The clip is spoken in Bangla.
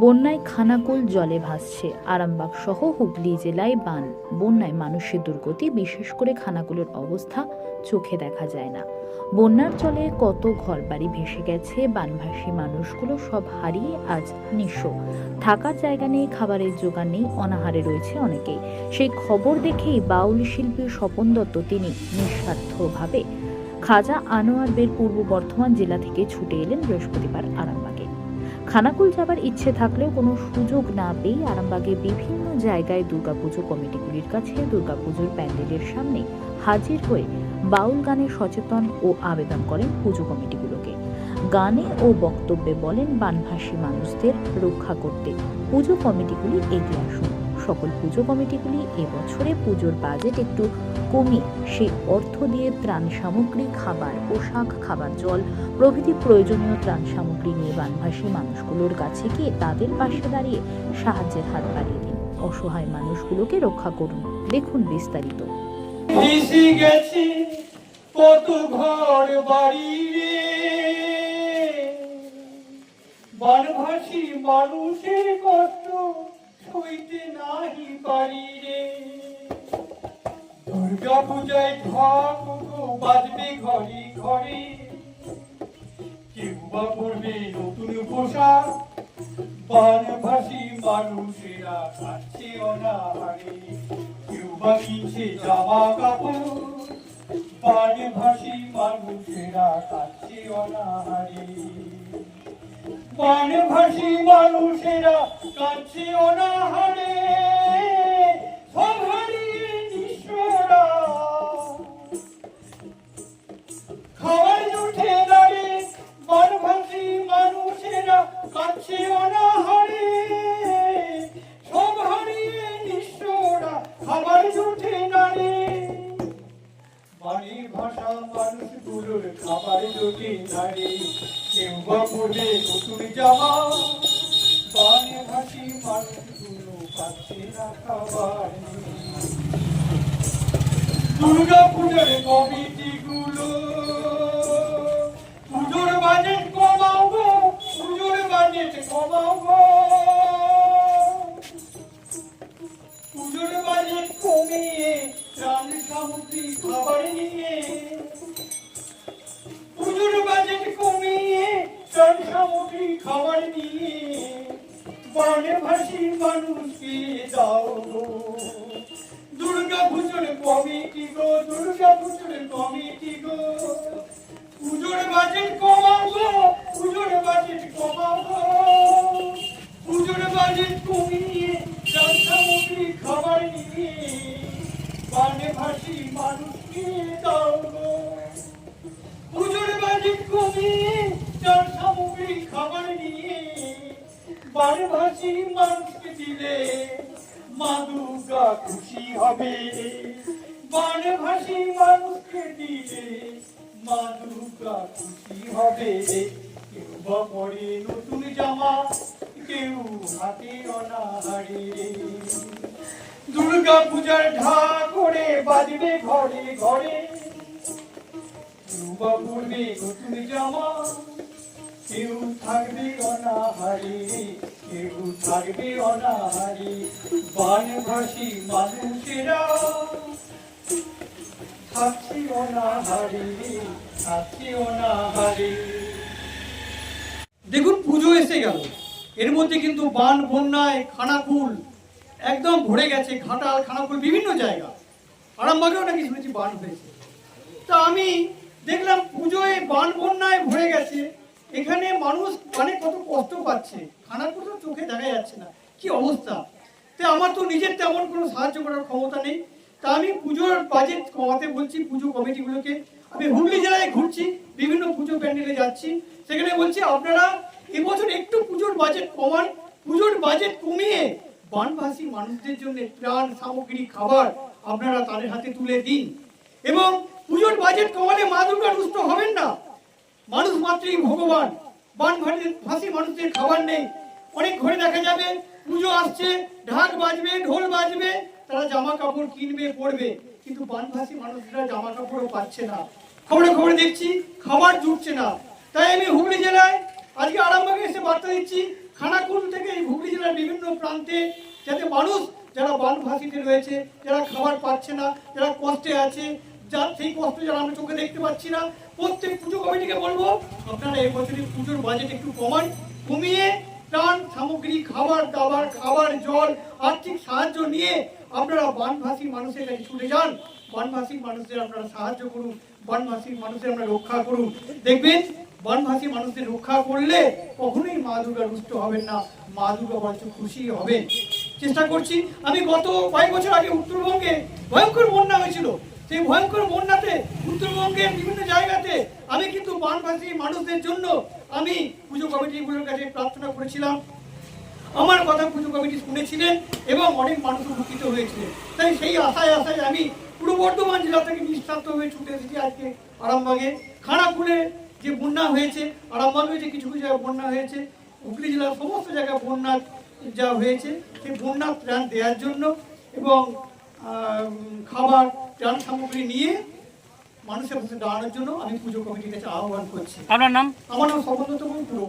বন্যায় খানাকুল জলে ভাসছে। আরামবাগ সহ হুগলি জেলায় বান। বন্যায় মানুষের দুর্গতি, বিশেষ করে খানাকুলের অবস্থা চোখে দেখা যায় না। বন্যার জলে কত ঘরবাড়ি ভেসে গেছে, বানভাসী মানুষগুলো সব হারিয়ে আজ নিঃস্ব। থাকার জায়গা নেই, খাবারের জোগান নেই, অনাহারে রয়েছে অনেকেই। সেই খবর দেখেই বাউল শিল্পী স্বপন দত্ত তিনি নিঃস্বার্থভাবে খাজা আনোয়ার বের পূর্ব বর্ধমান জেলা থেকে ছুটে এলেন বৃহস্পতিবার আরামবাগে। খানাকুল যাবার ইচ্ছে থাকলেও কোনো সুযোগ না পেয়ে আরামবাগে বিভিন্ন জায়গায় দুর্গাপুজো কমিটিগুলির কাছে দুর্গাপুজোর প্যান্ডেলের সামনে হাজির হয়ে বাউল গানে সচেতন ও আবেদন করেন পুজো কমিটিগুলোকে। গানে ও বক্তব্যে বলেন বানভাসী মানুষদের রক্ষা করতে পুজো কমিটিগুলি এগিয়ে আসুন। সকল পুজো কমিটিগুলি এবছরে পুজোর বাজেট একটু কমিয়ে সেই অর্থ দিয়ে ত্রাণ সামগ্রী, খাবার, পোশাক, খাবার জল, প্রভৃতি প্রয়োজনীয় ত্রাণ সামগ্রী নিয়ে বানভাসী মানুষগুলোর কাছে গিয়ে তাদের পাশে দাঁড়িয়ে সাহায্যের হাত বাড়িয়ে দিন। অসহায় মানুষগুলোকে রক্ষা করুন। দেখুন বিস্তারিত। কত ঘর বাড়ি বানভাসী মানুষের সইতে নাহি পারি রে। দুর্গা পূজায় ঢাক বাজবে ঘরে ঘরে। কেউ বা পড়বে নতুন পোশাক বানভাসী মানুষেরা খাচ্ছে অনাহারে। কেউ বা কিনছে জামা কাপড় বানভাসী মানুষেরা খাচ্ছে অনাহারে। বানভাসী মানুষেরা কাছে অনাহারে বাড়ির ভাষা মানুষগুলোর খাবার জুটে দাঁড়ে কেউ বা পড়বে নতুন জামা বাড়ি ভাসি মানুষগুলো পাচ্ছে না খাবার দুর্গা পূজার কমিটি গুলো পুজোর বাজেট কমাও গো পুজোর বাজেট কমাও গো পুজোর বাজেট কমিয়ে ত্রাণ সামগ্রী খাবার নিয়ে খাবার নিয়ে বনে ভাসি মানুষকে গো। দুর্গা পুজোর কমিটি গো দুর্গা পুজোর কমিটি গো। ভাসি মানুষকে দিলে মা দুর্গা খুশি হবে। বানে ভাসি মানুষকে দিলে মা দুর্গা খুশি হবে। কেউ বা পরে নতুন জামা, কেউ হাতে অনাহারে। দুর্গা পূজার ঢা করে বাজবে ঘরে ঘরে। কেউ বা পড়বে নতুন জামা, কেউ থাকবে অনাহারে। কেউ থাকবে অনাহারে মানুষেরা। থাকছে অনাহারে থাকছে অনাহারে। দেখুন, পুজো এসে গেল। এর মধ্যে কিন্তু বান, বন্যায় খানাকুল একদম ভরে গেছে, ঘাটাল খানাকুল বিভিন্ন জায়গা। আরামবাগেও নাকি শুনেছি বান হয়েছে। তা আমি দেখলাম পুজোয় বান, বন্যায় ভরে গেছে। এখানে মানুষ অনেক কত কষ্ট পাচ্ছে। খানাকুল তো চোখে দেখা যাচ্ছে না। কি অবস্থা? তো আমার তো নিজের তেমন কোনো সাহায্য করার ক্ষমতা নেই। তা আমি পুজোর বাজেট কমাতে বলছি, পুজো কমিটিগুলোকে আমি হুগলি জেলায় ঘুরছি, বিভিন্ন পুজো প্যান্ডেলে যাচ্ছি। সেখানে বলছি, আপনারা এবছর একটু পুজোর বাজেট কমান। পুজোর বাজেট কমিয়ে বানভাসী মানুষদের জন্য ত্রাণ সামগ্রী, খাবার আপনারা তাদের হাতে তুলে দিন। এবং পুজোর বাজেট কমালে মা দুর্গা রুষ্ট হবেন না। মানুষ ভগবান। বান ভাসি- ভাসি মানুষদের খাবার নেই। অনেক ঘরে দেখা যাবে, পুজো আসছে, ঢাক বাজবে, ঢোল বাজবে, তারা জামা কাপড় কিনবে, পরবে। কিন্তু বানভাসী মানুষরা জামা কাপড়ও পাচ্ছে না। খবরে খবরে দেখছি, খাবার জুটছে না। তাই আমি হুগলি জেলায় আজকে আরামবাগে এসে বার্তা দিচ্ছি, খানাকুল থেকে এই হুগলি জেলার বিভিন্ন প্রান্তে যাতে মানুষ, যারা বানভাসীতে রয়েছে, যারা খাবার পাচ্ছে না, যারা কষ্টে আছে যার সেই কষ্ট যারা আমরা চোখে দেখতে পাচ্ছি না, প্রত্যেক পুজো কমিটিকে বলব, আপনারা এই বছরের পুজোর বাজেট একটু কমান, কমিয়ে ত্রাণ, সামগ্রী, খাবার, দাবার, খাবার, জল, আর্থিক সাহায্য নিয়ে আপনারা বানভাসী মানুষের কাছে ছুটে যান। বনবাসী মানুষদের আপনারা সাহায্য করুন, বনবাসী মানুষদের আমরা রক্ষা করুন। দেখবেন, বনবাসী মানুষদের রক্ষা করলে কখনোই মা দুর্গা রুষ্ট হবেন না, মা দুর্গা বরঞ্চ খুশি হবেন। চেষ্টা করছি, আমি গত কয়েক বছর আগে উত্তরবঙ্গে ভয়ঙ্কর বন্যা হয়েছিল। সেই ভয়ঙ্কর বন্যাতে, উত্তরবঙ্গের বিভিন্ন জায়গাতে আমি কিন্তু বানবাসী মানুষদের জন্য আমি পুজো কমিটিগুলোর কাছে প্রার্থনা করেছিলাম। আমার কথা পুজো কমিটি শুনেছিলেন এবং অনেক মানুষ উপকৃত হয়েছিলেন। তাই সেই আশায় আশায় আমি পূর্ব বর্ধমান জেলা থেকে নিঃস্বার্থ হয়ে ছুটে এসেছি আজকে আরামবাগে। খানাকুলে যে বন্যা হয়েছে, আরামবাগে যে কিছু কিছু জায়গায় বন্যা হয়েছে, হুগলি জেলার সমস্ত জায়গায় বন্যা যা হয়েছে, সেই বন্যা ত্রাণ দেওয়ার জন্য এবং খাবার ত্রাণ সামগ্রী নিয়ে মানুষের পাশে দাঁড়ানোর জন্য আমি পুজো কমিটির কাছে আহ্বান করছি। আপনার নাম? আমার নাম পুরো।